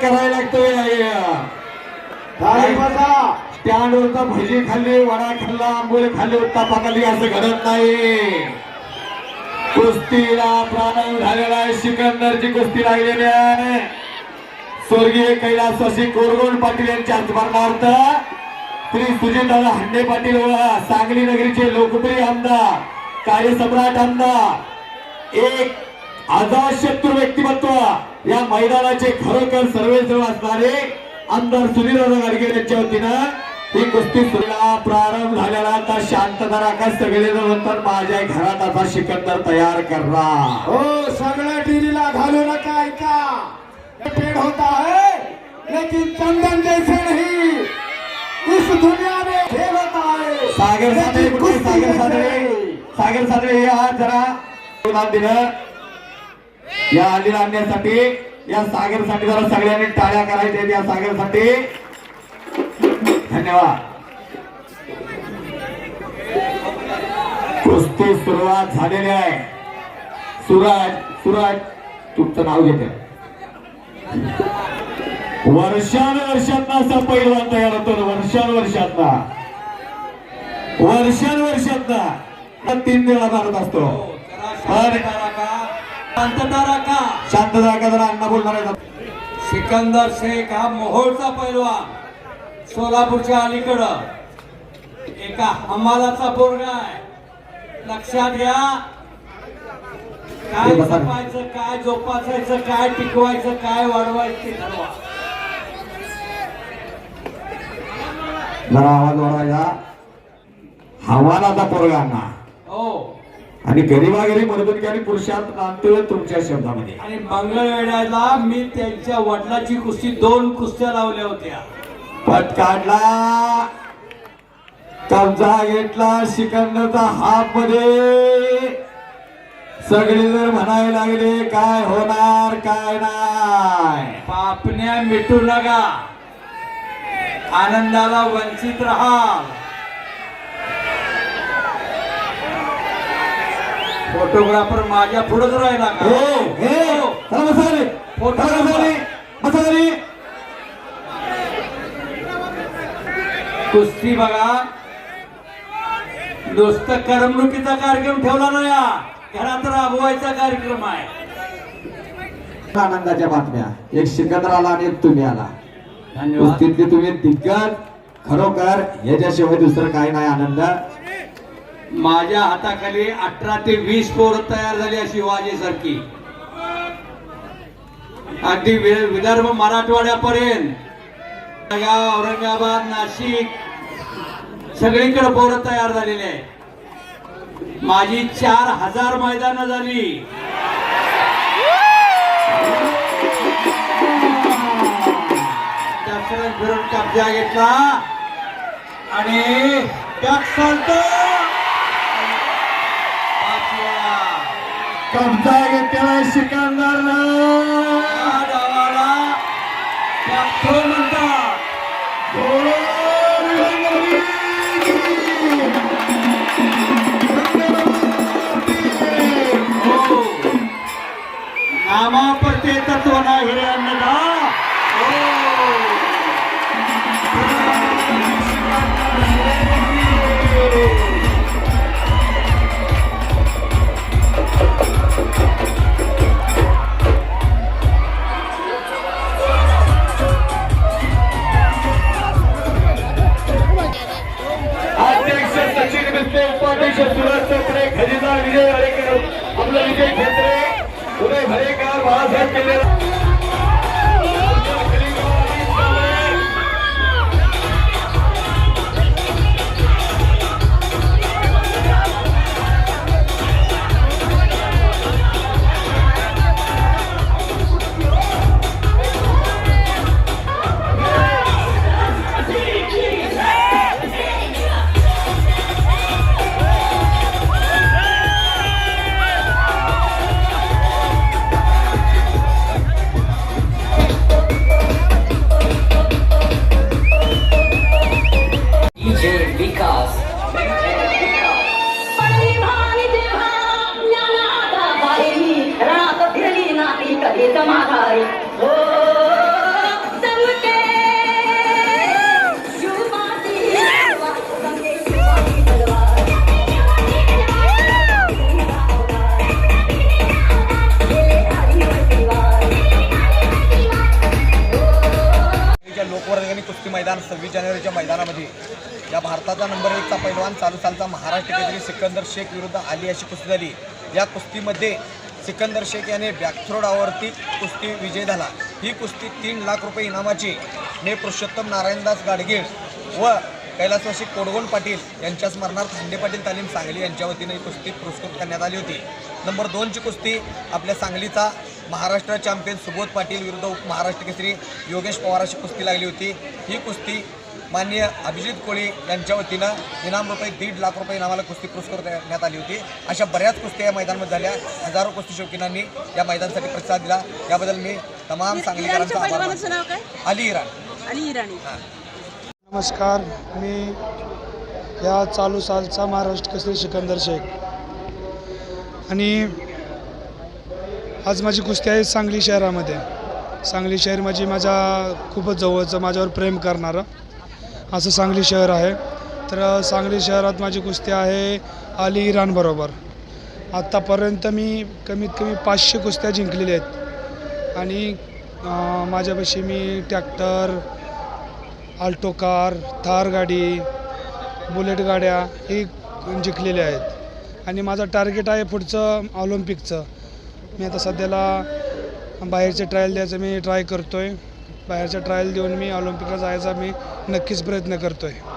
करायला लागतोय खाली बसा स्टँडवरचा भजी खाल्ली वडा खाल्ला आंबोळी खाल्ली उत्तापा खाल्ली असं घडत नाही. कुस्तीला प्रारंभ झालेला आहे सिकंदरची कुस्ती लागलेली आहे. स्वर्गीय कैलासवासी कोरगोड पाटील यांच्या स्मरणार्थ श्री सुजितदादा हंडे पाटील सांगली नगरीचे लोकप्रिय आमदार कार्यसम्राट आमदार एक अजाशत्रू व्यक्तिमत्व या मैदानाचे खरोखर सर्वेसर्व असणारे आमदार सुनीलदादा गाडगे यांच्या वतीनं ही कुस्ती सुरूला प्रारंभ झालेला आता शांतता राखा सगळे नंतर माझ्या घरात आता सिकंदर तयार करा. हो सगळं टीव्हीला घालू नका ऐका. पेड़ होता है लेकिन चंदन जैसे नहीं इस दुनिया में खेल होता है सागर कुश्ती सागर नहीं। सागर सादळे या जरा नाम दिलं या आलीला आणण्यासाठी या सागरसाठी जरा सगळ्यांनी टाळ्या करायच्या या सागरसाठी. धन्यवाद. कुस्ती सुरुवात झालेली आहे. सुराज सुराज तुमचं नाव घेते. वर्षानुवर्षांना असा पैलवान तयार होतो वर्षानुवर्षांना वर्षानुवर्षांना तीन वेळा मारत असतो. शांतता राखा शांतता का जरा अण्णा बोलणार आहे सिकंदर शेख हा मोहोळचा पैलवान सोलापूरच्या अलीकडं. एका हमालाचा पोरगा आहे. लक्षात घ्या. काय. जपायचं काय जोपासायचं काय टिकवायचं काय वाढवायचं ते ठरवा. जरा आवाज वाढवायचा. हवानाचा पोरगा अण्णा. हो. आणि गरीबागरी मर्दनकी आणि पुरुषार्थ नांदतोय तुमच्या शब्दामध्ये. आणि मंगळवेढ्याला मी त्यांच्या वडिलाची कुस्ती दोन कुस्त्या लावल्या होत्या. पट काढला. कब्जा घेतला सिकंदरचा हात मध्ये सगळे जर म्हणायला लागले काय होणार काय नाही? पापण्या मिटू नका. आनंदाला वंचित राहा. फोटोग्राफर माझ्या पुढेच राहिला का हे, हे. चला. फोटो चला. कुस्ती बघा नुसतं करमणुकीचा कार्यक्रम ठेवला नाही हा. घरात राबवायचा कार्यक्रम आहे आनंदाच्या बातम्या एक सिकंदर आला आणि एक तुम्ही आला धन्यवाद कुस्तीतले तुम्ही दिग्गज खरोखर याच्याशिवाय दुसरं काही नाही आनंद माझ्या हाताखाली अठरा ते वीस पोरं तयार झाली अशी शिवाजीसारखी अगदी विदर्भ मराठवाड्यापर्यंत. औरंगाबाद नाशिक सगळीकडे पोरं तयार झालेली आहे माझी चार हजार मैदानं झाली. फिरून कब्जा घेतला. आणि त्यात कब्जा घेतलेला सिकंदर सचिन उपाध्यक्ष सुरज चोपडे खजिनदार विजय हरेकर आपला विजय खेत्रे उदय हरेकर बाळासाहेब केलेला. कुस्ती मैदान सव्वीस जानेवारीच्या मैदानामध्ये या भारताचा नंबर एकचा पैलवान चालू सालचा महाराष्ट्र केसरी सिकंदर शेख विरुद्ध आली अशी कुस्ती झाली. या कुस्तीमध्ये सिकंदर शेख याने बॅकथ्रोडावरती कुस्ती विजय झाला. ही कुस्ती तीन लाख रुपये इनामाची ने पुरुषोत्तम नारायणदास गाडगीळ व कैलासवासी कोडगोन पाटील यांच्या स्मरणार्थ हंडे पाटील तालीम सांगली यांच्या वतीने ही कुस्ती पुरस्कृत करण्यात आली होती. नंबर दोनची कुस्ती आपल्या सांगलीचा महाराष्ट्र चॅम्पियन सुबोध पाटील विरुद्ध उप महाराष्ट्र केसरी योगेश पवार अशी कुस्ती लागली होती. ही कुस्ती माननीय अभिजित कोळी यांच्या वतीनं इनाम रुपये दीड लाख रुपये इनामाला कुस्ती पुरस्कृत करण्यात आली होती. अशा बऱ्याच कुस्त्या या मैदानामध्ये झाल्या. हजारो कुस्ती शौकीनांनी या मैदानासाठी प्रतिसाद दिला. याबद्दल मी तमाम सांगलीकरांचा आभार. अली इराण. आणि इराणी. नमस्कार. मी या चालू सालचा महाराष्ट्र केसरी सिकंदर शेख. आणि आज माझी कुस्ती आहे सांगली शहरामध्ये. सांगली शहर म्हणजे माझ्या खूपच जवळचं माझ्यावर प्रेम करणारं असं सांगली शहर आहे. तर सांगली शहरात माझी कुस्ती आहे अली इराणबरोबर आत्तापर्यंत मी कमीत कमी पाचशे कुस्त्या जिंकलेल्या आहेत. आणि माझ्यापाशी मी ट्रॅक्टर आल्टो कार थार गाडी बुलेट गाड्या हे जिंकलेल्या आहेत. आणि माझं टार्गेट आहे पुढचं ऑलिम्पिकचं. मी आता सध्याला बाहेरचे ट्रायल द्यायचं मी ट्राय करतो आहे बाहेरच्या ट्रायल देऊन मी ऑलिम्पिकला जायचा मी नक्कीच प्रयत्न करतो आहे